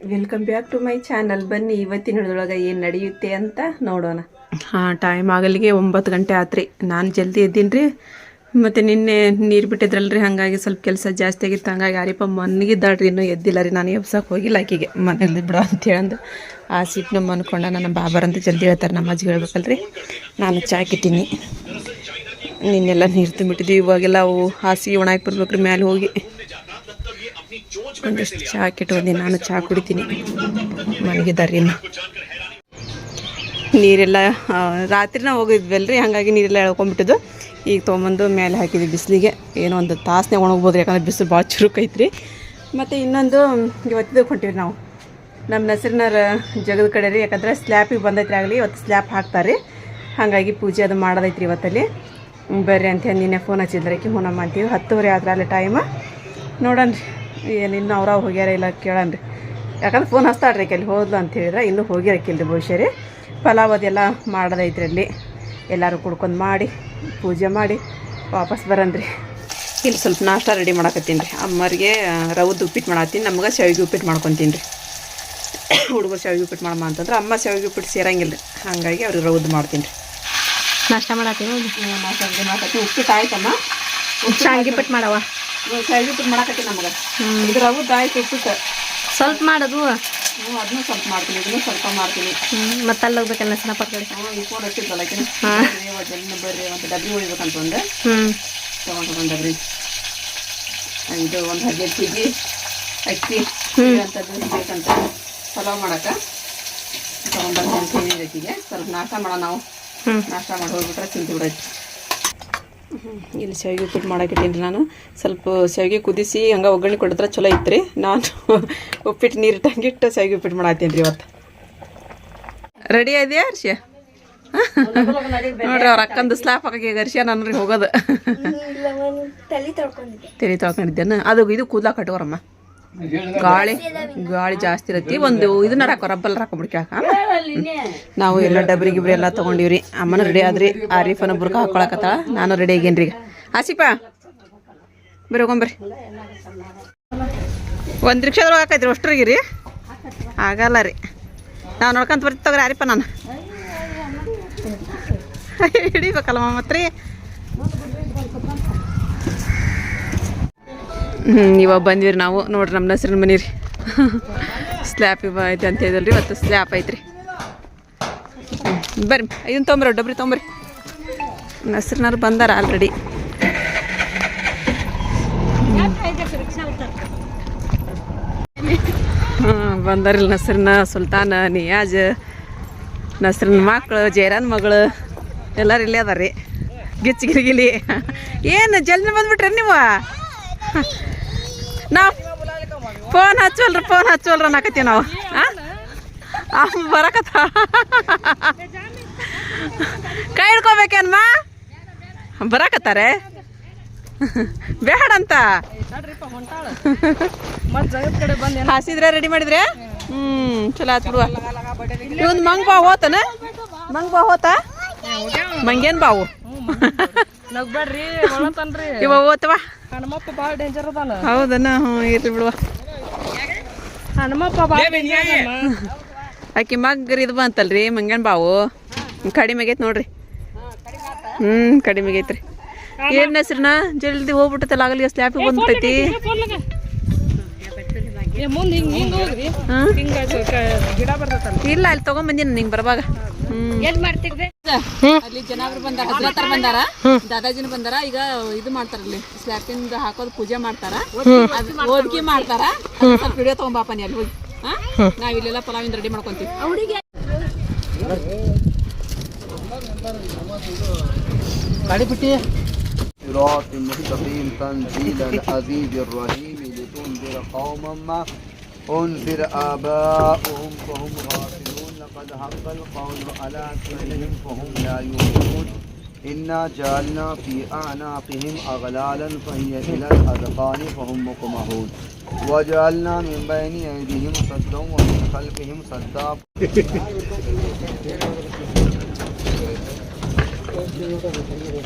Welcome back to my channel ಬನ್ನಿ, ಇವತ್ತಿನ ಹಿಡಿದೊಳಗೆ ಏನು ನಡೆಯುತ್ತೆ ಅಂತ ನೋಡೋಣ. ಹಾಂ ಟೈಮ್ ಆಗಲಿಗೆ ಒಂಬತ್ತು ಗಂಟೆ ಆತ್ರಿ. ನಾನು ಜಲ್ದಿ ಇದ್ದೀನಿ ರೀ ಮತ್ತು ನಿನ್ನೆ ನೀರು ಬಿಟ್ಟಿದ್ರಲ್ರಿ, ಹಾಗಾಗಿ ಸ್ವಲ್ಪ ಕೆಲಸ ಜಾಸ್ತಿ ಆಗಿತ್ತು. ಹಂಗಾಗಿ ಯಾರಿಪ್ಪ ಮನ್ಗಿದ್ದಾಳ್ರಿ, ಇನ್ನೂ ಎದ್ದಿಲ್ಲ ರೀ. ನಾನು ಎಬ್ಸಕ್ಕೆ ಹೋಗಿಲ್ಲ ಆಕೆಗೆ. ಮನೇಲಿ ಬಿಡು ಅಂತ ಹೇಳಂದು ಆ ಸೀಟ್ನ ಮನ್ಕೊಂಡ ನನ್ನ ಬಾಬರಂತ ಜಲ್ದಿ ಹೇಳ್ತಾರೆ. ನಮ್ಮ ಅಜ್ಜಿ ಹೇಳ್ಬೇಕಲ್ರಿ. ನಾನು ಚಾಕಿಟ್ಟಿನಿ ನಿನ್ನೆಲ್ಲ ನೀರು ತುಂಬಿಟ್ಟಿದ್ವಿ. ಇವಾಗೆಲ್ಲ ಅವು ಹಾಸಿಗೆ ಒಣಾಕಿ ಬರ್ಬೇಕ್ರಿ ಮ್ಯಾಲೆ ಹೋಗಿ. ಒಂದಿಷ್ಟು ಚಹಾ ಕೆಟ್ಟು ನಾನು ಚಹಾ ಕುಡಿತೀನಿ. ಇನ್ನು ನೀರೆಲ್ಲ ರಾತ್ರಿನ ರಾತ್ರಿನ ಹೋಗಿದ್ವಲ್ರಿ, ಹಾಗಾಗಿ ನೀರೆಲ್ಲ ಎಳ್ಕೊಂಬಿಟ್ಟಿದ್ದು ಈಗ ತೊಗೊಂಬಂದು ಮೇಲೆ ಹಾಕಿದ್ವಿ ಬಿಸಿಲಿಗೆ. ಏನೋ ಒಂದು ತಾಸನೇ ಒಣಗ್ಬೋದು ಯಾಕಂದ್ರೆ ಬಿಸಿಲು ಭಾಳ ಚುರುಕೈತ್ರಿ ಮತ್ತು ಇನ್ನೊಂದು ಇವತ್ತಿದ್ದು ಹೊಂಟಿವಿ ನಾವು. ನಮ್ಮ ನಸರಿನಾರ ಜಗದ ಕಡೆ ರೀ, ಯಾಕಂದ್ರೆ ಸ್ಲ್ಯಾಪಿಗೆ ಬಂದೈತ್ರಿ ಆಗಲಿ, ಇವತ್ತು ಸ್ಲ್ಯಾಪ್ ಹಾಕ್ತಾರೆ. ಹಾಗಾಗಿ ಪೂಜೆ ಅದು ಮಾಡೋದೈತ್ರಿ ಇವತ್ತಲ್ಲಿ. ಬರ್ರಿ ಅಂತ ಹೇಳಿ ನಿನ್ನೆ ಫೋನ್ ಹಚ್ಚಿದ್ರೆ. ಕಿ ಹೂನಮ್ಮ ಅಂತೀವಿ. ಹತ್ತುವರೆ ಆದ್ರೆ ಅಲ್ಲಿ ಟೈಮ ನೋಡಣ್ರಿ. ಏನು ಇನ್ನು ಅವ್ರ ಹೋಗ್ಯಾರ ಇಲ್ಲ ಕೇಳಣ್ರಿ ಯಾಕಂದ್ರೆ ಫೋನ್ ಹಚ್ತಾಳ್ರಿ ಆಕೆ ಅಲ್ಲಿ ಹೋದ್ಲು ಅಂತ ಹೇಳಿದ್ರೆ ಇನ್ನೂ ಹೋಗ್ಯಾರಕ್ಕಿಲ್ರಿ ಬಹುಶಃ ರೀ. ಪಲಾವ್ ಅದೆಲ್ಲ ಮಾಡೋದೈತ್ರಿ ಅಲ್ಲಿ. ಎಲ್ಲರೂ ಕುಡ್ಕೊಂಡು ಮಾಡಿ ಪೂಜೆ ಮಾಡಿ ವಾಪಸ್ ಬರನ್ರಿ ಇಲ್ಲಿ ಸ್ವಲ್ಪ ನಾಷ್ಟ ರೆಡಿ ಮಾಡಕತ್ತೀನಿ ರೀ. ಅಮ್ಮರಿಗೆ ರವದ್ದು ಉಪ್ಪಿಟ್ಟು ಮಾಡತ್ತೀನಿ ನಮ್ಗೆ ಶಾವಿಗೆ ಉಪ್ಪಿಟ್ಟು ಮಾಡ್ಕೊತೀನಿ ರೀ. ಹುಡುಗರು ಶಾವಿಗೆ ಉಪ್ಪಿಟ್ಟು ಮಾಡಮ್ಮ ಅಂತಂದ್ರೆ ಅಮ್ಮ ಶಾವಿಗೆ ಉಪ್ಪಿಟ್ಟು ಸೇರಂಗಿಲ್ಲ ರೀ. ಹಾಗಾಗಿ ಅವ್ರಿಗೆ ರವದ್ದು ಮಾಡ್ತೀನಿ ರೀ. ನಾಷ್ಟ ಮಾಡತ್ತೀನಿ ಉಪ್ಪಿಟ್ಟು ಆಯ್ತಮ್ಮ ಶಾವಿಗೆ ಉಪ್ಪಿಟ್ಟು ಮಾಡವ ಉಪ್ಪಿಟ್ಟು ಮಾಡಕತ್ತೀನಿ ನಮ್ಗೆ. ಇದು ರವದ್ದು ಆಯ್ತು ಉಪ್ಪಿಟ್ಟು ಸ್ವಲ್ಪ ಮಾಡೋದು ಹ್ಞೂ ಅದನ್ನೂ ಸ್ವಲ್ಪ ಮಾಡ್ತೀನಿ ಇದನ್ನ ಸ್ವಲ್ಪ ಮಾಡ್ತೀನಿ. ಮತ್ತೆ ಅಲ್ಲಿ ಹೋಗ್ಬೇಕಲ್ಲ ಸನಪ ಕಡೆ ಹ್ಞೂ ಈ ಫೋನ್ ಹಚ್ಚಿದ್ವಲ್ಲ ಆಕಿನ? ಜಲ್ದಿ ಬರ್ರಿ ಡಬ್ರಿ ಒಂದು? ಹ್ಞೂ ತೊಗೊಂಡು ಒಂದು ಡಬ್ರಿ. ಇದು ಒಂದು ಹದಿನೈದು ಕೆ ಜಿ ಅಕ್ಕಿ ಅಂಥದ್ದು ಬೇಕಂತ ಪಲಾವ್ ಮಾಡೋಕೆ. ತೊಗೊಂಡ್ಬರ್ತೀನಿ ಅಂತ ಹೇಳಿದಕ್ಕಿಗೆ ಸ್ವಲ್ಪ ನಾಷ್ಟ ಮಾಡೋಣ ನಾವು. ನಾಷ್ಟ ಮಾಡಿ ಹೋಗ್ಬಿಟ್ರೆ ತಿಂದು ಬಿಡೈತಿ ಇಲ್ಲಿ ಶಾವಿಗೆ ಉಪ್ಪಿಟ್ಟು ಮಾಡಾಕಿದ್ದೀನಿ ನಾನು. ಸ್ವಲ್ಪ ಶಾವಿಗೆ ಕುದಿಸಿ ಹಂಗೆ ಒಗ್ಗರಣೆ ಕೊಡಿದ್ರೆ ಚಲೋ ಐತ್ರಿ. ನಾನು ಉಪ್ಪಿಟ್ಟು ನೀರು ಇಟ್ಟಂಗಿಟ್ಟು ಶಾವಿಗೆ ಉಪ್ಪಿಟ್ಟು ಮಾಡತ್ತೀನಿ ರೀ ಇವತ್ತು. ರೆಡಿ ಇದೆಯಾ ಹರ್ಷ ನೋಡ್ರಿ ಅವ್ರ ಅಕ್ಕಂದು ಸ್ಲಾಪ್ ಹಾಕಿ ಹರ್ಷ ನಾನು ರೀ ಹೋಗೋದು. ತಲೆ ತೊಳ್ಕೊಂಡಿದ್ದೇನೆ ಅದು ಇದು ಕೂದಲ ಕಟ್ಕೋರಮ್ಮ. ಗಾಳಿ ಗಾಳಿ ಜಾಸ್ತಿ ಇರತ್ತಿ. ಒಂದು ಇದನ್ನ ಹಾಕೋ ರಬ್ಬಲ್ ಹಾಕೊಂಡ್ಬಿಡ್ಕ ನಾವು ಎಲ್ಲ ಡಬ್ರಿ ಗಿಬ್ರಿ ಎಲ್ಲ ತಗೊಂಡಿವ್ರಿ. ಅಮ್ಮನ ರೆಡಿ ಆದ್ರಿ. ಆರೀಫನ ಬುರ್ಕ ಹಾಕೊಳಕತ್ತಾಳ. ನಾನು ರೆಡಿ ಆಗೇನ್ರಿ ಈಗ. ಆಸಿಪ ಬರ್ರಿ ಹೋಗೊಂಬರ್ರಿ. ಒಂದು ರಿಕ್ಷಾದೊಳಗೆ ಹಾಕೈತ್ರಿ ಅಷ್ಟ್ರಿಗೆ ರೀ ಆಗಲ್ಲ ರೀ. ನಾವು ನೋಡ್ಕೊಂತ ಬರ್ತೀವಿ ತಗೋರಿ ಆರೀಪ ನಾನು ಹಿಡಿಬೇಕಲ್ಲ ಮತ್ರಿ ಹ್ಞೂ ಇವಾಗ ಬಂದ್ವಿ ನಾವು. ನೋಡ್ರಿ ನಮ್ಮ ನಸ್ರಿನ ಮನೆ ರೀ ಸ್ಲ್ಯಾಪ್ ಐತೆ ಅಂತ ಹೇಳಿದಲ್ರಿ ಇವತ್ತು ಸ್ಲ್ಯಾಪ್ ಐತ್ರಿ. ಬರ್ರಿ ಇದನ್ನ ತೊಂಬ್ರಿ ಡಬ್ರಿ ತೊಂಬ್ರಿ ನಸ್ರಿನವ್ರು ಬಂದಾರ ಆಲ್ರೆಡಿ ಹಾಂ ಬಂದಾರಿಲ್ಲ ನಸ್ರಿನ ಸುಲ್ತಾನ, ನಿಯಾಜ್ ನಸ್ರಿನ ಮಕ್ಕಳು ಜೈರಾನ್ ಮಗಳು, ಎಲ್ಲರೂ ಇಲ್ಲೇ ಅದಾರ ರೀ ಗಿಚ್ಚಿ ಗಿರಿಗಿಲಿ. ಏನು ಜಲ್ದಿ ಬಂದ್ಬಿಟ್ರಿ ನೀವು? ನಾವು ಫೋನ್ ಹಚ್ಚವಲ್ರಿ ಫೋನ್ ಹಚ್ಚಲ್ರ ಅನ್ನಕತ್ತೀವಿ ನಾವು. ಹಾಂ ಬರಕತ್ತ. ಕೈ ಹಿಡ್ಕೋಬೇಕೇನ್ಮ ಬರಕತ್ತಾರೆ? ಬೇಡಂತ ಹಾಸಿದ್ರೆ ರೆಡಿ ಮಾಡಿದ್ರೆ? ಹ್ಮ್, ಚಲೋ ಆತ್ ಬಿಡುವ. ಇವನ್ ಮಂಗ್ ಬಾವು ಹೋತನ? ಮಂಗ್ ಬಾವು ಹೋತ? ಮಂಗೇನ್ ಬಾವು. ನಗ್ಬೇಡ್ರಿ ಒಳತನ್ರಿ. ಇವ ಓತವ ಹನುಮಪ್ಪ ಭಾಳ ಡೇಂಜರ್ ಅದಾನ. ಹೌದನ ಹ್ಞೂ ಇರ್ರಿ ಬಿಡುವ ಹನುಮಪ್ಪ ಭಾಳ ಆಕಿ ಮಗ್ಗರ್ ಇದು ಬಂತಲ್ರಿ ಮಂಗನ್ ಬಾವು. ಕಡಿಮೆ ಆಗೈತೆ ನೋಡ್ರಿ. ಹ್ಞೂ ಕಡಿಮೆ ಆಗೈತ್ರಿ. ಏನ್ ಹೆಸ್ರನ? ಜಲ್ದಿ ಹೋಗ್ಬಿಟ್ಟತಲ್ಲ ಆಗಲಿ ಸ್ಲ್ಯಾಪಿಗೆ ಬಂದ್ಬಿಟ್ಟೈತಿ. ಮುಂದೆ ಹಿಂಗ್ ಹಿಂಗ್ ಹೋಗ್ರಿ ಹಾಂ ಹಿಂಗ ಗಿಡ ಬರ್ತೈತಲ್ಲ ಇಲ್ಲ ಅಲ್ಲಿ ತಗೊಂಬಂದಿನ ನಿಂಗೆ ಬರುವಾಗ ಹ್ಞೂ ಎಲ್ಲಿ ಮಾಡ್ತಿರ್ದೆ ಅಲ್ಲಿ ಜನಾಬ್ರು ಬಂದಾರ ಹಜರತ್ರ ಬಂದಾರ ದಾದಾಜಿನ ಬಂದಾರ ಈಗ ಇದು ಮಾಡ್ತಾರ ಅಲ್ಲಿ ಸ್ಲ್ಯಾಪಿಂದ ಹಾಕೋದು ಪೂಜೆ ಮಾಡ್ತಾರ ಅದ್ ಓದ್ಕಿ ಮಾಡ್ತಾರ ಅದ್ ಸ್ವಲ್ಪ ವಿಡಿಯೋ ತಗೊಂಬಾಪ ನೀ ಅಲ್ಲಿ ಹೋಗಿ ಹಾ? ನಾವ್ ಇಲ್ಲೆಲ್ಲ ಪಲಾವಿಂದ ರೆಡಿ ಮಾಡ್ಕೊಂತೀವಿ صراط مستقيم تنزيل العزيز الرحيم لتنذر قوما ما أنذر آباؤهم فهم غافلون لقد حق القول على أكثرهم فهم لا يؤمنون إنا جعلنا في أعناقهم أغلالا فهي إلى الأذقان فهم مقمحون وجعلنا من بين أيديهم صدا ومن خلفهم صدا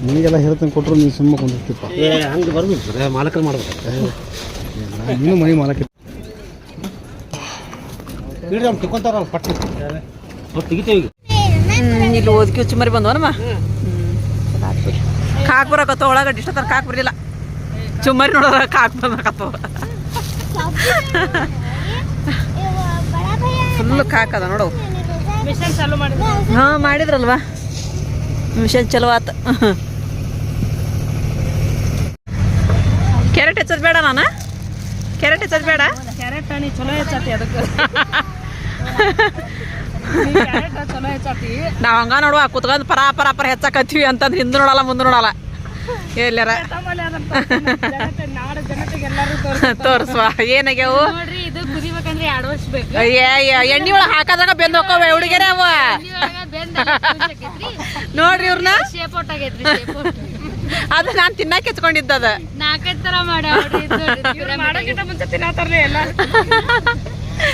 ನಿಮಗೆಲ್ಲ ಹೇಳ್ತಾನೆ ಕೊಟ್ಟರು ನೀವು ಸುಮ್ಮ ಕುಂದಿರ್ತಿಪ್ಪ ಏ ಹಂಗೆ ಬರ್ಬೇಕು ಸರ್ ಮಾಲಕರು ಮಾಡ್ಬೇಕು ನೀನು ಮನೆ ಮಾಡಕ್ಕೆ ಇಡ್ರಿ ಅವ್ನು ತಿಕ್ಕೊಂತಾರಲ್ಲ ಪಟ್ಟಿ. ತೆಗಿತೇವೆ ಈಗ. ಇಲ್ಲಿ ಓದ್ಕಿ ಚುಮ್ಮರಿ ಮರಿ ಬಂದವನಮ್ಮ ಕಾಕ್ ಬರಕತ್ತವ ಒಳಗಡೆ ತರ ಕಾಕ್ ಬರಲಿಲ್ಲ. ಚುಮ್ಮರಿ ನೋಡಿದ್ರ ಕಾಕ್ ಬಂದಕತ್ತವ. ಫುಲ್ ಕಾಕ್ ಅದ ನೋಡವು ಮಿಷನ್ ಚಾಲು ಮಾಡಿದ್ರು. ಹಾ ಮಾಡಿದ್ರಲ್ವಾ? ಮಿಷನ್ ಚಲೋ ಆತ. ಕ್ಯಾರೆಟ್ ಹೆಚ್ಚೋದು ಬೇಡ ನಾನು? ಕ್ಯಾರೆಟ್ ಹೆಚ್ಚೋದು ಬೇಡ? ಕ್ಯಾರೆಟ್ ಚಲೋ ಹೆಚ್ಚಾತಿ ಅದಕ್ಕೆ. ಚಲೋ ಹೆಚ್ಚಾತಿ ನಾವು ಹಂಗ ನೋಡುವ ಕುತ್ಕೊಂಡು ಪರ ಪರ ಪರ ಹೆಚ್ಚಾಕತ್ತೀವಿ ಅಂತಂದ್ರೆ ಹಿಂದೆ ನೋಡಲ್ಲ ಮುಂದೆ ನೋಡಲ್ಲ. ಎಲ್ಲಾರ ತೋರಿಸುವ. ಏನಾಗ್ಯಾವು? ಎಣ್ಣೆ ಒಳಗೆ ಹಾಕದಾಗ ಬೆಂದ್ ಹುಡುಗಿಯರೇ ಅವ ನೋಡ್ರಿ ಇವ್ರನ್ನ. ಅದು ನಾನು ತಿನ್ನಕ್ಕೆ ಹೆಚ್ಕೊಂಡಿದ್ದದ ನಾಲ್ಕೈದ್ ತರ ಮಾಡೋಕ್ಕಿಂತ ಮುಂಚೆ ಎಲ್ಲ?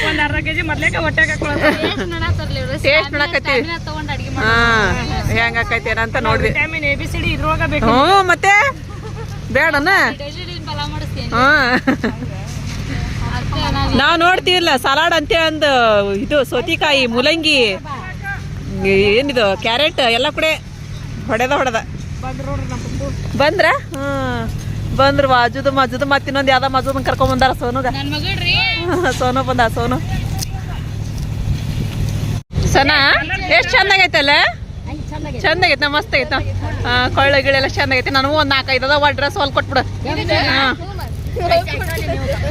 ಒಂದ್ ಅರ್ಧ ಕೆಜಿ ಮೊದ್ಲೇಕ ಹೊಟ್ಟೆಗೆ ಹಾ ಮಾಡೋದು. ಹೆಂಗಾಕೈತಿ ಏನಂತ ನೋಡ್ರಿ vitamin A B C D ಇದ್ರೊಳಗ ಬೇಕು ಹ್ಞೂ ಮತ್ತೆ? ಬೇಡನ? ನಾವು ನೋಡ್ತೀವಿಲ್ಲ ಸಲಾಡ್ ಅಂತ ಒಂದು ಇದು ಸೌತಿಕಾಯಿ ಮೂಲಂಗಿ ಏನಿದು ಕ್ಯಾರೆಟ್ ಎಲ್ಲ ಕೂಡ ಹೊಡೆದ ಹೊಡೆದ. ಬಂದ್ರ? ಹ್ಮ್ ಬಂದ್ರು ಮಾಜುದು ಮಜುದ ಮತ್ತೆ ಇನ್ನೊಂದು ಯಾವ್ದ ಮಜುದ ಕರ್ಕೊಂಡ್ ಬಂದಾರ ಸೋನುಗ. ಮಗಳ್ರಿ ಸೋನು ಬಂದ ಸೋನು. ಸನಾ ಎಷ್ಟು ಚಂದಾಗೈತಲ್ಲ? ಚಂದಾಗೈತೆ. ನಾ ಮಸ್ತ್ ಆಗೈತೆ ಕೊಳ್ಳ ಗಿಳೆಲ್ಲ ಚಂದಾಗೈತೆ ನನಗೂ ಒಂದು ನಾಲ್ಕೈದು ಅದಾವ ಡ್ರೆಸ್ ಹೊಲ್ ಕೊಟ್ಬಿಡು.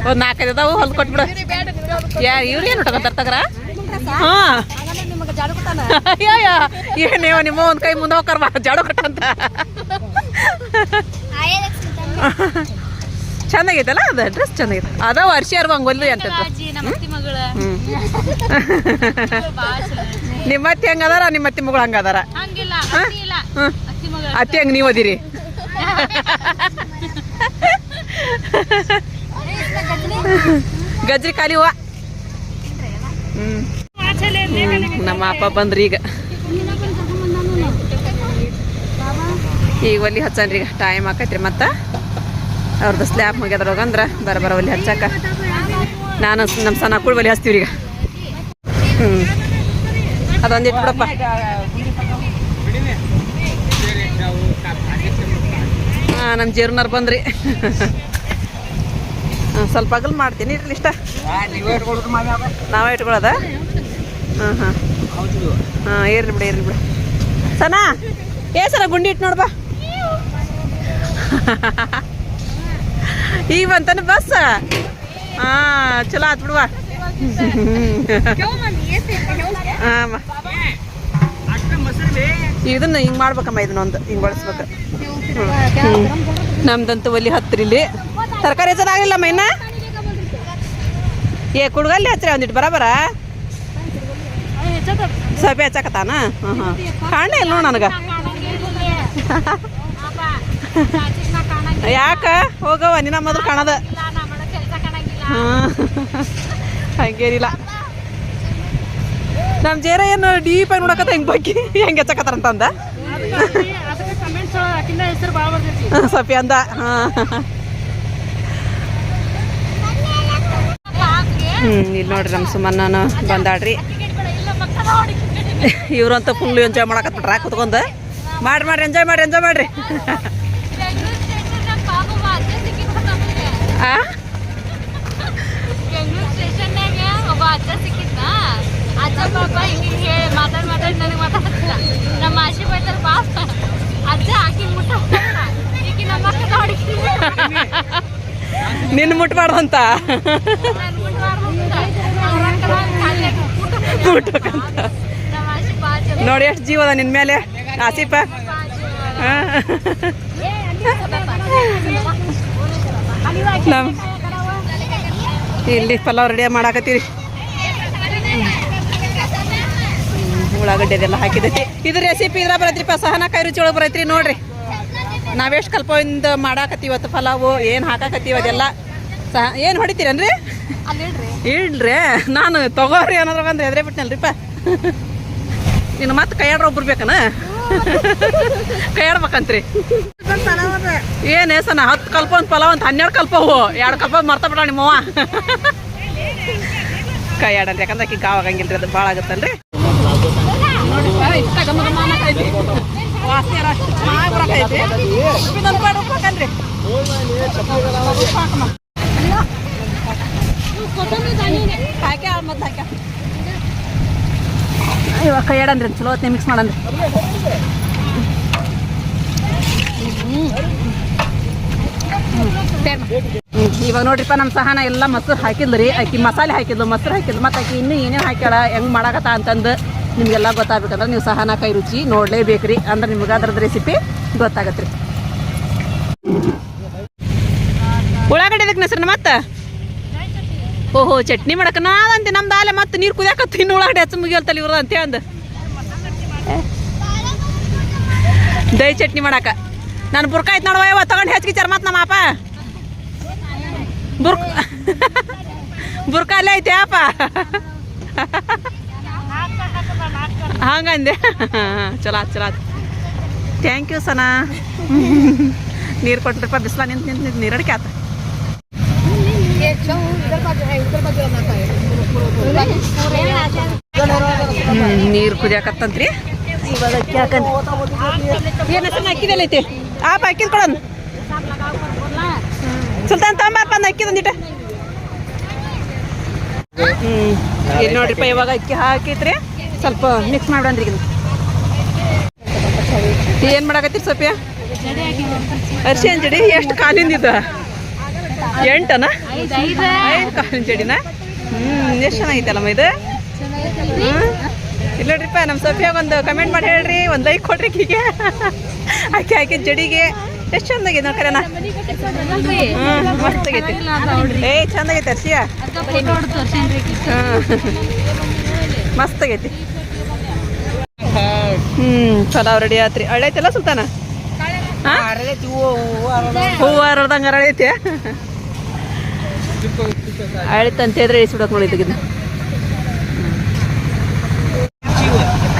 ಒಂದ್ ನಾಲ್ಕೈದು ಅದಾವು ಹೊಲ್ ಕೊಟ್ಬಿಡು. ಯಾರ ಇವ್ರು ಏನು ಉಟ್ಕೊಂತಾರ ತಗ್ರ? ಹಾಂ. ಏನೇವ ನಿಮ್ಮ ಒಂದ್ ಕೈ ಮುಂದೆ ಹೋಗ್ತಾರ ಬಾ ಜಾಡು ಕಟ್ಟಂತ ಚಂದಾಗೈತಲ್ಲ ಅದ ಡ್ರೆಸ್ ಚೆನ್ನಾಗೈತೆ. ಅದ ವರ್ಷ ಒಂಗೊಲ್ಲು ಅಂತ ಅಜ್ಜಿ ನಮ್ಮ ಅತ್ತಿ ಹಂಗದಾರ ನಿಮ್ಮ ಅತ್ತಿ ಮಗಳು ಹಂಗದಾರ ಅತ್ತಿ ಹಂಗ ನೀವು ಅದಿರಿ? ಗಜ್ರಿ ಖಾಲಿ ಹೂವ. ಹ್ಮ್. ಹ್ಮ್. ನಮ್ಮ ಅಪ್ಪ ಬಂದ್ರಿ ಈಗ. ಈಗ ಒಲಿ ಹಚ್ಚನ್ರಿ ಈಗ ಟೈಮ್ ಆಕೈತ್ರಿ ಮತ್ತೆ. ಅವ್ರದ್ದು ಸ್ಲ್ಯಾಬ್ ಅಂದ್ರೆ ಬರ ಬರ ಒಲಿ ಹಚ್ಚಾಕ. ನಾನು ನಮ್ಮ ಸಣ್ಣ ಕೂಡ ಒಲಿ ಹಚ್ತೀವ್ರಿ ಈಗ ಹ್ಞೂ ಅದೊಂದು ಇಟ್ಬಿಡಪ್ಪ. ಹಾಂ ನಮ್ಮ ಜೀರ್ಣರ್ ಬಂದ್ರಿ. ಸ್ವಲ್ಪ ಅಗಲ್ ಮಾಡ್ತೀನಿ, ಇರ್ಲಿ ಇಷ್ಟ. ನಾವೇ ಇಟ್ಕೊಳ್ಳೋದ ಹಾಂ ಹಾಂ. ಹಾಂ, ಇರ್ಲಿ ಬಿಡಿ ಇರ್ಲಿ ಬಿಡಿ. ಸನಾ, ಏ ಸರ ಗುಂಡಿ ಇಟ್ಟು ನೋಡ್ಬಾ ಈಗ ಬಂತಾನೆ ಬಸ್? ಹಾ ಚಲೋ ಆತ್ ಬಿಡುವ. ಇದನ್ನ ಹಿಂಗ್ ಮಾಡ್ಬೇಕಮ್ಮ ಇದನ್ನೊಂದು ಹಿಂಗೆ ಬಳಸ್ಬೇಕು. ನಮ್ದಂತೂ ಒಲಿ ಹತ್ತಿರ ಇಲ್ಲಿ. ತರಕಾರಿ ಚೆನ್ನಾಗಿಲ್ಲ ಮೈನ ಏ, ಕುಡ್ಗಲ್ಲಿ ಹಚ್ರಿ ಒಂದಿಟ್ಟು ಬರಬರ? ಸಭೆ ಹಚ್ಚಕತ್ತಾನ? ಹಾಂ ಹಾಂ ಕಾಣೆ ಇಲ್ಲ ನೋಡು ನನಗೆ. ಯಾಕ? ಹೋಗವ ನಿನ್ನ ಮೊದಲು ಕಾಣದ. ಹಂಗೇನಿಲ್ಲ. ನಮ್ಮ ಜೇರ ಏನು ಡೀಪ್ ಆಗಿ ನೋಡಕತ್ತ ಹೆಂಗೆ ಬಗ್ಗೆ ಹೆಂಗೆ ಹಚ್ಚಕತ್ತಾರ ಅಂತಂದ? ಸಫಿ ಅಂದ. ಹ್ಮ್ ಇಲ್ಲಿ ನೋಡ್ರಿ ನಮ್ಮ ಸುಮ್ಮನ ಬಂದಾಡ್ರಿ ಇವ್ರಂತ ಫುಲ್ ಎಂಜಾಯ್ ಮಾಡಕತ್ಬಿಟ್ರ ಕುತ್ಕೊಂಡ್. ಮಾಡ್ರಿ ಮಾಡ್ರಿ ಎಂಜಾಯ್ ಮಾಡ್ರಿ ಎಂಜಾಯ್ ಮಾಡ್ರಿ ಆ ಬೆಂಗಳೂರು ಸ್ಟೇಷನ್ನಾಗ ಒಬ್ಬ ಅಜ್ಜ ಸಿಕ್ಕಿದ್ನ. ಅಜ್ಜ ಪಾಪ ಹಿಂಗೆ ಮಾತಾಡಿ ಮಾತಾಡಿ ನನಗೆ ಮಾತಾಡ್ತಿಲ್ಲ. ನಮ್ಮ ಆಶಿ ಬೈತಾರೆ ಪಾಪ. ಅಜ್ಜ ಆಕಿ ಮುಟ್ಟ ನಮ್ಮ ಅಕ್ಕ ನಿನ್ನ ಮುಟ್ಬಾರ್ದು ಅಂತ ನಾನು ಮುಟ್ಬಾರ್ದು ಅಂತ. ಅವ್ರ ಅಕ್ಕ ನಾನ್ ಕಾಲ್ನ್ಯಾಗ ಮುಟ್ಬೇಕಂತ ನಮ್ಮ ಆಶಿ ಭಾಳ ಚಲೋ ನೋಡಿ ಎಷ್ಟು ಜೀವದ ನಿನ್ನ ಮೇಲೆ? ಆಸಿಪ? ನಮ್ ಇಲ್ಲಿ ಪಲಾವ್ ರೆಡಿ ಮಾಡಾಕತ್ತೀರಿ. ಉಳ್ಳಾಗಡ್ಡೆ ಅದೆಲ್ಲ ಹಾಕಿದೈತಿ ಇದು ರೆಸಿಪಿ ಇದ್ರ ಬರತ್ರಿಪ್ಪ, ಸಹನ ಕೈ ರುಚಿ ಒಳಗೆ ಬರೈತ್ರಿ ನೋಡ್ರಿ. ನಾವೆಷ್ಟು ಕಲ್ಪದಿಂದ ಮಾಡಾಕತ್ತೀವಿ ಇವತ್ತು ಪಲಾವು, ಏನು ಹಾಕಾಕತ್ತೀವಿ ಅದೆಲ್ಲ. ಸಹ, ಏನು ಹೊಡಿತೀರೇನ್ರಿ? ಇಡ್ರಿ ನಾನು ತಗೋರಿ ಅನ್ನೋದ್ರ ಬಂದ್ರೆ ಎದ್ರೆ ಬಿಟ್ನಲ್ರಿಪ್ಪ. ಇನ್ನು ಮತ್ತೆ ಕೈಯಾಡ್ರ ಒಬ್ರು ಬೇಕನ? ಕೈಯಾಡ್ಬೇಕಂತ್ರಿ. ಏನೇ ಸನ ಹತ್ತು ಕಲ್ಪ ಒಂದು ಪಲಾವ್ ಅಂತ ಹನ್ನೆರಡು ಕಲ್ಪವು ಎರಡು ಕಲ್ಪ ಮರ್ತ ಬಿಡ ನಿಮ್ಮವ್ವ. ಕೈ ಆಡಲ್ರಿ ಯಾಕಂದ್ರೆ ಆಕಿ ಗಾವ್ ಆಗಂಗಿಲ್ರಿ, ಅದು ಭಾಳ ಆಗುತ್ತಲ್ರಿ. ಇವಾಗ ಕೈ ಆಡನ್ರಿ ಚಲೋ ಹೊತ್ತಿನ ಮಿಕ್ಸ್ ಮಾಡನ್ರಿ ಇವಾಗ ನೋಡ್ರಿಪ್ಪ ನಮ್ಮ ಸಹನ ಎಲ್ಲ ಮೊಸರು ಹಾಕಿದ್ರಿ ರೀ. ಆಕಿ ಮಸಾಲೆ ಹಾಕಿದ್ಲು ಮೊಸರು ಹಾಕಿದ್ಲು. ಮತ್ತು ಆಕಿ ಇನ್ನೂ ಏನೇನು ಹಾಕ್ಯಾಳ, ಹೆಂಗೆ ಮಾಡಾಕತ್ತ ಅಂತಂದು ನಿಮಗೆಲ್ಲ ಗೊತ್ತಾಗ್ಬೇಕಂದ್ರೆ ನೀವು ಸಹನ ಕೈ ರುಚಿ ನೋಡಲೇಬೇಕ್ರಿ ಅಂದ್ರೆ ನಿಮ್ಗೆ ಅದ್ರದ್ದು ರೆಸಿಪಿ ಗೊತ್ತಾಗತ್ತೆ ರೀ. ಉಳ್ಳಾಗಡ್ಡಿ ಅದಕ್ಕೆ ಮತ್ತೆ? ಓಹೋ, ಚಟ್ನಿ ಮಾಡಕ್ಕೆ ನಾವಂತೆ ನಮ್ದು ಆಲೆ ಮತ್ತೆ ನೀರು ಕುದಿಯಾಕತ್ತು ಇನ್ನು ಉಳ್ಳಾಗಡ್ಡಿ ಹಚ್ಚ ಮುಗಿಯಲ್ತಲ್ಲಿ ಇವ್ರದ ಅಂತ ಅಂದು ದೈ ಚಟ್ನಿ ಮಾಡಾಕ. ನಾನು ಬುರ್ಕಾಯ್ತು ನೋಡುವ ತಗೊಂಡು ಹೆಚ್ಚಿಗೆ ಮತ್ತೆ ನಮ್ಮ ಅಪ್ಪ. ಬುರ್ಕ ಬುರ್ಕ ಅಲ್ಲೇ ಐತೆ ಅಪ್ಪ ಹಂಗಂದೆ. ಚಲೋ ಆತ್ ಚಲೋ ಆತ್. Thank you Sana. ನೀರು ಕೊಟ್ರಪ್ಪ ಬಿಸ್ಲ ನಿಂತು ನಿಂತು ನಿಂತು ನೀರಡಿಕೆ ಆತ. ನೀರು ಕುದಿಯಾಕತ್ತಂತ್ರಿ. ಇವಾಗ ಹಾಕಿದಲ್ಲೈತಿ ಆಪ ಅಕ್ಕಿದ್ ಕೊಡೋಣ ಸುಲ್ತಾನ್ ತಮ್ಮಪ್ಪ ಅಂದ ಅಕ್ಕಿ ತಂದಿಟ್ಟ. ಹ್ಞೂ ಇಲ್ಲಿ ನೋಡ್ರಿಪ್ಪ ಇವಾಗ ಅಕ್ಕಿ ಹಾಕಿತ್ರಿ ಸ್ವಲ್ಪ ಮಿಕ್ಸ್ ಮಾಡೋಣ್ರಿ ಏನ್ ಮಾಡಾಕತ್ತೀರಿ ಅರ್ಶಿನ್ ಜಡಿ ಎಷ್ಟು ಕಾಲಿಂದ ಇದು? ಎಂಟನ? ಐದು ಕಾಲಿನ ಜಡಿನ? ಹ್ಞೂ ಎಷ್ಟು ಚೆನ್ನಾಗಿತ್ತಲ್ಲಮ್ಮ ಇದು? ಇಲ್ಲ ನೋಡ್ರಿಪ್ಪ ನಮ್ಮ ಸೊಫಿಯಾಗ ಒಂದು ಕಮೆಂಟ್ ಮಾಡಿ ಹೇಳ್ರಿ ಒಂದು ಲೈಕ್ ಕೊಡ್ರಿ ಕೀಗೆ ಅಕ್ಕಿ ಹಾಕಿದ ಜಡಿಗೆ. ಎಷ್ಟು ಚಂದಾಗಿದೆ ಕರೆನ ಹ್ಞೂ ಮಸ್ತ್ ಆಗೈತಿ. ಏ ಚಂದಾಗೈತೆ ಅರ್ಶಿಯ ಹಾಂ ಮಸ್ತ್ ಆಗೈತಿ. ಹ್ಞೂ ಚಲೋ ರೆಡಿ ಆತ್ರಿ. ಅಳ್ಳೈತಲ್ಲ ಸುಲ್ತಾನ? ಹೂವು ಅರಳ್ದಂಗೆ ಅರಳೈತಿ ಅಳಿತಂತ ಹೇಳಿದ್ರೆ ಇಳಿಸ್ಬಿಡಕ್ ನೋಡಿ ಹ್ಮ್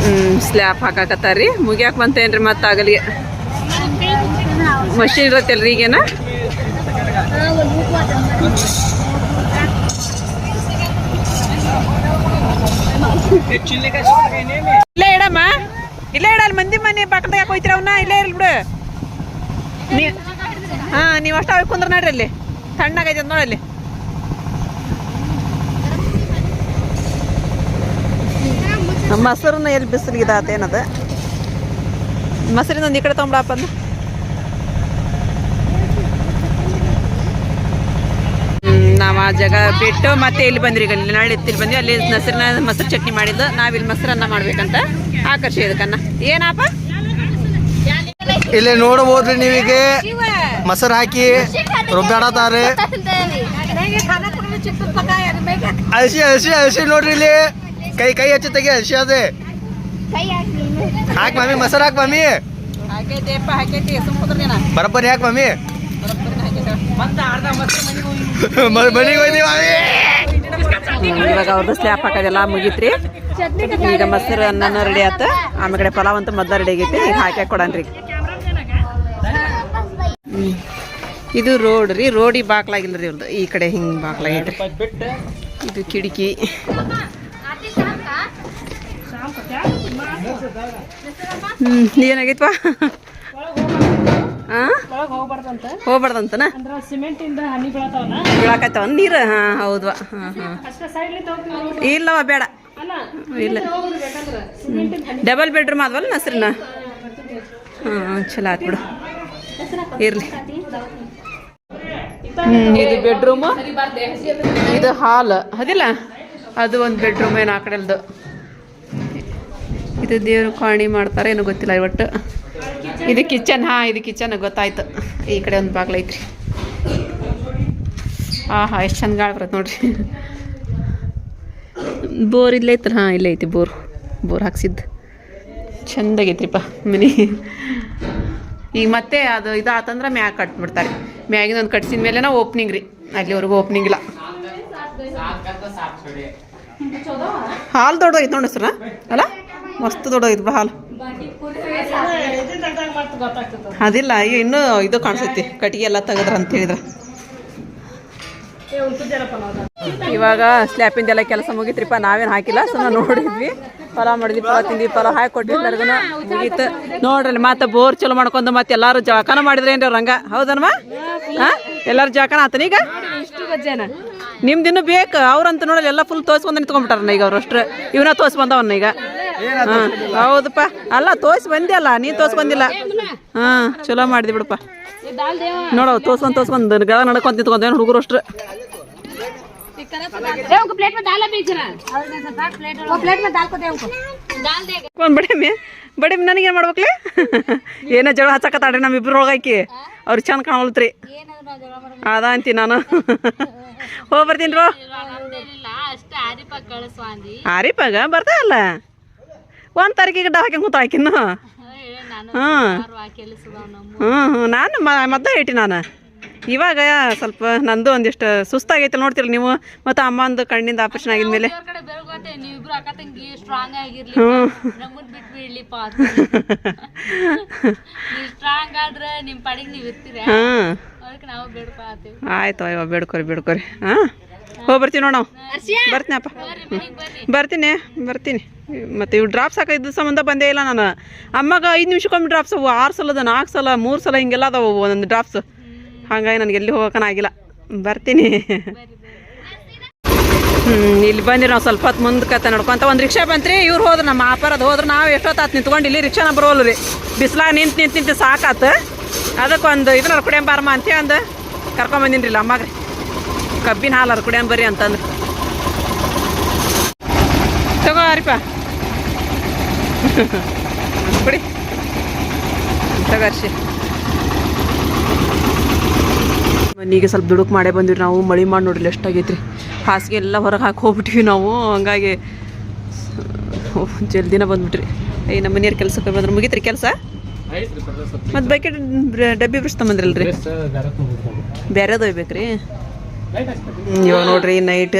ಹ್ಞೂ ಸ್ಲ್ಯಾಪ್ ಹಾಕಾಕತ್ತಾರ್ರಿ. ಮುಗ್ಯಾಕ ಬಂತೇನ್ರಿ ಮತ್ತೆ ಆಗಲಿಗೆ. ಮಷಿನ್ ಇರತ್ತಲ್ರಿ ಈಗೇನ ಇಲ್ಲೇ ಇಡಮ್ಮ. ಇಲ್ಲೇ ಇಡಲ್ಲ ಮಂದಿ ಮನೆ ಪಕ್ಕದಾಗ ಹೋಯ್ತಿರ ಅವನ್ನ ಇಲ್ಲೇ ಇರ್ಲಿ ಬಿಡು. ನೀ ಹಾ, ನೀವು ಅಷ್ಟು ಅವ್ರಿಗೆ ಕುಂದ್ರ ನೋಡ್ರಿ ಅಲ್ಲಿ. ತಣ್ಣಗೈತೆ ನೋಡಲ್ಲಿ ಮೊಸರನ್ನ ಎಲ್ಲಿ ಬಿಸಿಲಿಗೆ ಇದಾತ ಏನದ? ಮೊಸರಿನ ಒಂದು ಈ ಕಡೆ ತೊಗೊಂಬಿಡಪ್ಪ ಅಂದ ನಾವು ಆ ಜಾಗ ಬಿಟ್ಟು ಮತ್ತೆ ಇಲ್ಲಿ ಬಂದ್ರಿ ಈಗ. ಇಲ್ಲಿ ನಾಳೆ ಎತ್ತಿಲ್ಲಿ ಬಂದ್ವಿ. ಅಲ್ಲಿ ಮೊಸರನ್ನ ಮೊಸರು ಚಟ್ನಿ ಮಾಡಿದ್ದು. ನಾವಿಲ್ಲಿ ಮೊಸರನ್ನ ಮಾಡ್ಬೇಕಂತ ಆಕರ್ಷಿ ಇದಕ್ಕನ್ನ ಏನಪ್ಪ? ಇಲ್ಲಿ ನೋಡಬಹುದ್ರಿ ನೀವೀಗ. ಮೊಸರು ಹಾಕಿ ರುಬ್ಬಾಡತಾರೆ ಅಳಸಿ ಅಳಸಿ ಅಳಸಿ ನೋಡ್ರಿ ಇಲ್ಲಿ. ಕೈ ಕೈ ಹಚ್ಚಿ ತೆಗಿ ಅಳಸಿ ಅದೇ. ಹಾಕ್ ಮಮ್ಮಿ ಮೊಸರು ಹಾಕ್ ಮಮ್ಮಿ ಬರಬ್ಬರಿ ಹಾಕ್ ಮಮ್ಮಿ ಮನೆಗೆ ಇವಾಗ ಅವ್ರದ್ದು ಸ್ಲ್ಯಾಪ್ ಹಾಕೋದೆಲ್ಲ ಮುಗೀತ್ರಿ. ಈಗ ಮೊಸರು ಅನ್ನ ರೆಡಿ ಆಯ್ತು ಆಮೇಲೆ ಪಲಾವ್ ಅಂತೂ ಮೊದಲ ರೆಡಿ ಆಗೈತಿ. ಈಗ ಹಾಕಿ ಕೊಡನ್ರಿ. ಇದು ರೋಡ್ ರೀ. ರೋಡಿ ಬಾಕ್ಲಾಗಿಲ್ಲ ರೀ ಇವ್ರದ್ದು ಈ ಕಡೆ ಹಿಂಗೆ ಬಾಕ್ಲಾಗಿಲ್ರಿ ಇದು ಕಿಡಕಿ ಹ್ಮ್, ಏನಾಗೈತ್ವಾ? ಹೋಗ್ಬಾರ್ದಂತನ? ಅಂದ್ರ ಸಿಮೆಂಟ್ ಇಂದ ಹನಿ ಬೀಳತಾವಲ್ಲ ಬೀಳಾಕತ್ತವ ನೀರು? ಹಾಂ ಹೌದ್ವಾ ಹಾಂ ಹಾಂ. ಇಲ್ಲವ ಬೇಡ. ಇಲ್ಲ. ಡಬಲ್ ಬೆಡ್ರೂಮ್ ಆದ್ವಲ್ಲ ನಸ್ರಿನ? ಹಾಂ ಚಲೋ ಆತ್ ಬಿಡು. ಇರ್ಲಿ. ಇದು ಬೆಡ್ರೂಮ್. ಇದು ಹಾಲ್. ಅದಿಲ್ಲ ಅದು ಒಂದು ಬೆಡ್ರೂಮ್ ಏನು ಆ ಕಡೆಲ್ದು. ಇದು ದೇವ್ರ ಕಾಣಿ ಮಾಡ್ತಾರೆ ಏನೋ ಗೊತ್ತಿಲ್ಲ ಒಟ್ಟು ಇದು ಕಿಚನ್ ಹಾಂ ಇದು ಕಿಚನ್ ಗೊತ್ತಾಯ್ತು. ಈ ಕಡೆ ಒಂದು ಬಾಗ್ಲ ಐತ್ರಿ. ಹಾಂ ಹಾಂ ಎಷ್ಟು ಚಂದ ಗಾಳಿ ಬರುತ್ತೆ ನೋಡ್ರಿ. ಬೋರ್ ಇಲ್ಲೇ ಹಾ ಹಾಂ ಇಲ್ಲೇ ಐತಿ ಬೋರ್. ಬೋರ್ ಹಾಕ್ಸಿದ್ದು. ಚಂದಾಗೈತ್ರಿಪ್ಪ ಮನೆ. ಈಗ ಮತ್ತೆ ಅದು ಇದಾತಂದ್ರೆ ಮ್ಯಾಗ ಕಟ್ಬಿಡ್ತಾರೆ ಮ್ಯಾಗಿನ ಒಂದು ಕಟ್ಸಿದ ಮೇಲೆ ನಾವು ಓಪನಿಂಗ್ ರೀ. ಅಲ್ಲಿವರೆಗೂ ಓಪನಿಂಗ್ ಇಲ್ಲ. ಹಾಲು ದೊಡ್ಡೋಯ್ತು ನೋಡಿ ಸರ ಅಲ್ಲ ಮಸ್ತ್ ದೊಡ್ಡದೈತೆ ಬಾ ಹಾಲು. ಅದಿಲ್ಲ ಇನ್ನು ಇನ್ನೂ ಇದು ಕಾಣಿಸುತ್ತೆ ಕಟ್ಟಿಗೆ ಎಲ್ಲ ತೆಗೆದ್ರ ಅಂತ ಹೇಳಿದ್ರ. ಇವಾಗ ಸ್ಲ್ಯಾಪಿಂದೆಲ್ಲ ಕೆಲಸ ಮುಗಿತ್ರಿಪ್ಪ ನಾವೇನು ಹಾಕಿಲ್ಲ ಸುಮ್ಮನೆ ನೋಡಿದ್ವಿ. ಫಲ ಮಾಡಿದ್ವಿ ಫಲ ತಿಂದ್ವಿ ಫಲ ಹಾಕಿ ಎಲ್ಲರಿಗೂ ಮುಗೀತು. ನೋಡ್ರಿ ಮತ್ತೆ ಬೋರ್ ಚಲೋ ಮಾಡ್ಕೊಂಡು ಮತ್ತೆ ಎಲ್ಲರೂ ಜಳಕನ ಮಾಡಿದ್ರೆ ಏನ್ರಿ ರಂಗ? ಹೌದನ್ವಾ? ಹಾ? ಎಲ್ಲಾರು ಜಳಕನ ಆತನ ಈಗ? ನಿಮ್ದಿನ್ನೂ ಬೇಕು ಅವ್ರಂತ ನೋಡಲ್ಲ ಎಲ್ಲ ಫುಲ್ ತೋರಿಸ್ಕೊಂಡು ನಿಂತ್ಕೊಂಡ್ಬಿಟ್ಟಾರ ಈಗ ಅವ್ರು ಅಷ್ಟ್ರ. ಇವನ ತೋರ್ಸ್ ಬಂದವನ್ನ ಈಗ. ಹೌದಪ್ಪ. ಅಲ್ಲ ತೋರ್ಸ್ ಬಂದಿಯಲ್ಲ ನೀ ತೋರ್ಸ್ ಬಂದಿಲ್ಲ. ಹಾ ಚಲೋ ಮಾಡಿದಿ ಬಿಡಪ್ಪ. ನೋಡೋ ತೋರ್ಸ್ಕೊಂಡ್ ತೋರ್ಸ್ಕೊಂಡ್ಗಳ ನಡ್ಕೊಂತ ನಿಂತ್ಕೊಂತ ಏನು ಹುಡುಗರು ಅಷ್ಟ್ರ. ಬಡಿಮಿ ಬಡಿಮಿ ನನಗೇನು ಮಾಡ್ಬೇಕ್ಲೆ? ಏನೋ ಜಗಳ ಹಚ್ಚಕತ್ತಾಡ್ರಿ ನಮ್ಮ ಇಬ್ರು ಒಳಗಾಕಿ. ಅವ್ರು ಚಂದ ಕಾಣಲ್ತ್ರಿ. ಅದ ಅಂತಿ ನಾನು. ಹೋಗಿ ಬರ್ತೀನಿ ರೋ. ಆರಿಪಾಗ ಬರ್ತಾ ಅಲ್ಲ ಒಂದು ತಾರೀಕಿಗೆ ಡಾ ಹಾಕಿ ಕೂತ ನಾನು ಹ್ಞೂ ಹ್ಞೂ ನಾನು ಮದ್ದ ಹೇಟಿ ನಾನು. ಇವಾಗ ಸ್ವಲ್ಪ ನಂದು ಒಂದಿಷ್ಟು ಸುಸ್ತಾಗೈತೆ ನೋಡ್ತಿರಲ್ಲ ನೀವು. ಮತ್ತು ಅಮ್ಮಂದು ಕಣ್ಣಿಂದ ಆಪರೇಷನ್ ಆಗಿದ್ಮೇಲೆ. ಮೇಲೆ ಹ್ಞೂ ಹಾಂ ಆಯ್ತು ಅಯ್ಯೋ ಬೇಡ್ಕೊರಿ ಬೇಡ್ಕೊರಿ. ಹಾಂ. ಹೋಗಿ ಬರ್ತೀವಿ ನೋಡವ್ ಬರ್ತೀನಪ್ಪ. ಬರ್ತೀನಿ ಬರ್ತೀನಿ. ಮತ್ತು ಇವು ಡ್ರಾಪ್ಸ್ ಹಾಕಿದ್ದು ಸಂಬಂಧ ಬಂದೇ ಇಲ್ಲ ನಾನು. ಅಮ್ಮಗೆ ಐದು ನಿಮಿಷಕ್ಕೊಮ್ಮೆ ಡ್ರಾಪ್ಸ್ ಅವು ಆರು ಸಲದ ನಾಲ್ಕು ಸಲ ಮೂರು ಸಲ ಹಿಂಗೆಲ್ಲ ಅದಾವು ಒಂದೊಂದು ಡ್ರಾಪ್ಸ್ ಹಾಗಾಗಿ ನನಗೆ ಎಲ್ಲಿ ಹೋಗೋಕೆ ಆಗಿಲ್ಲ. ಬರ್ತೀನಿ. ಹ್ಞೂ ಇಲ್ಲಿ ಬಂದಿರಿ ನಾವು ಸ್ವಲ್ಪ ಹೊತ್ತು ಮುಂದೆ ಕತೆ ನೋಡ್ಕೊಂತ ಒಂದು ರಿಕ್ಷಾ ಬಂತ್ರಿ ಇವ್ರು ಹೋದ್ರೆ ನಮ್ಮ ಆಪರದು ಹೋದ್ರೆ ನಾವು ಎಷ್ಟೊತ್ತಾತು ನಿಂತ್ಕೊಂಡು ಇಲ್ಲಿ ರಿಕ್ಷಾನ ಬರೋಲ್ಲ ರೀ. ಬಿಸ್ಲಾಗ ನಿಂತು ನಿಂತು ನಿಂತು ಸಾಕಾತು. ಅದಕ್ಕೊಂದು ಇದನ್ನ ಕುಡಿಯಂ ಬಾರಮ್ಮ ಒಂದು ಅಂದು ಕರ್ಕೊಂಬಂದಿನಿ ರೀ ಅಮ್ಮಗೆ ಕಬ್ಬಿನ ಹಾಲು ಅರ್ ಕುಡಿಯನ್ ಬರ್ರಿ ಅಂತಂದ್ರೆ. ತಗೋ ಹರಿಪ ಕುಡಿ ತಗರ್ಷಿ ಮನೆಗೆ ಸ್ವಲ್ಪ ದುಡುಕು ಮಾಡೇ ಬಂದಿವಿ ನಾವು ಮಳೆ ಮಾಡಿ ನೋಡ್ರಿ ಎಷ್ಟಾಗೈತ್ರಿ ಹಾಸಿಗೆ ಎಲ್ಲ ಹೊರಗೆ ಹಾಕಿ ಹೋಗ್ಬಿಟ್ವಿ ನಾವು ಹಂಗಾಗಿ ಜಲ್ದಿನ ಬಂದ್ಬಿಟ್ರಿ. ಏಯ್ ನಮ್ಮ ಮನೆಯವ್ರ ಕೆಲಸಕ್ಕೆ ಬಂದ್ರೆ. ಮುಗಿತ್ರಿ ಕೆಲಸ? ಮತ್ತು ಬೈಕೆಟ್ ಡಬ್ಬಿ ಬ್ರಷ್ ಬಂದ್ರಲ್ರಿ ಬೇರೆದು ಒಯ್ಬೇಕ್ರಿ. ಇವಾಗ ನೋಡ್ರಿ ನೈಟ್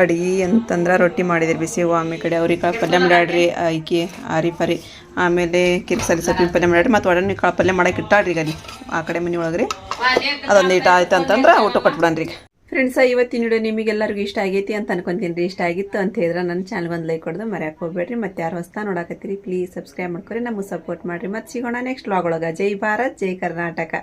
ಅಡಿಗೆ ಅಂತಂದ್ರೆ ರೊಟ್ಟಿ ಮಾಡಿದ್ರಿ, ಬಿಸಿ ಆಮೇಲೆ ಕಡೆ ಅವ್ರಿಗೆ ಕಾಳು ಪಲ್ಯ ಮಾಡ್ಯಾಡ್ರಿ ಐಕಿ ಆರಿ ಪರಿ. ಆಮೇಲೆ ಕಿರ್ಸಲಿ ಸೊಪ್ಪಿನ ಪಲ್ಯ ಮಾಡ್ಯಾಡ್ರಿ ಮತ್ತು ಒಡನೆ ಕಾಳು ಪಲ್ಯ ಮಾಡಕ್ಕೆ ಇಟ್ಟಾಡ್ರಿ ಈಗ ಆ ಕಡೆ ಮನೆ ಒಳಗ್ರಿ. ಅದೊಂದು ಇಟ್ಟು ಆಯ್ತು ಅಂತಂದ್ರೆ ಊಟ ಕೊಟ್ಬಿಡನ್ರಿ. ಫ್ರೆಂಡ್ಸ ಇವತ್ತಿನ ವಿಡಿಯೋ ನಿಮಗೆಲ್ಲರಿಗೂ ಇಷ್ಟ ಆಗೈತಿ ಅಂತ ಅನ್ಕೊಂತೀನಿ ರೀ ಇಷ್ಟ ಆಗಿತ್ತು ಅಂತ ಹೇಳಿದ್ರೆ ನನ್ನ ಚಾನಲ್ ಒಂದು ಲೈಕ್ ಕೊಡೋದು ಮರ್ಯಾಕೆ ಹೋಗ್ಬೇಡ್ರಿ. ಮತ್ತೆ ಯಾರು ಹೊಸ್ತಾ ನೋಡಕತ್ತೀರಿ ಪ್ಲೀಸ್ ಸಬ್ಸ್ಕ್ರೈಬ್ ಮಾಡ್ಕೊರಿ. ನಮಗೆ ಸಪೋರ್ಟ್ ಮಾಡಿರಿ. ಮತ್ತೆ ಸಿಗೋಣ ನೆಕ್ಸ್ಟ್ ವ್ಲಾಗ್ ಒಳಗೆ. ಜೈ ಭಾರತ್, ಜೈ ಕರ್ನಾಟಕ.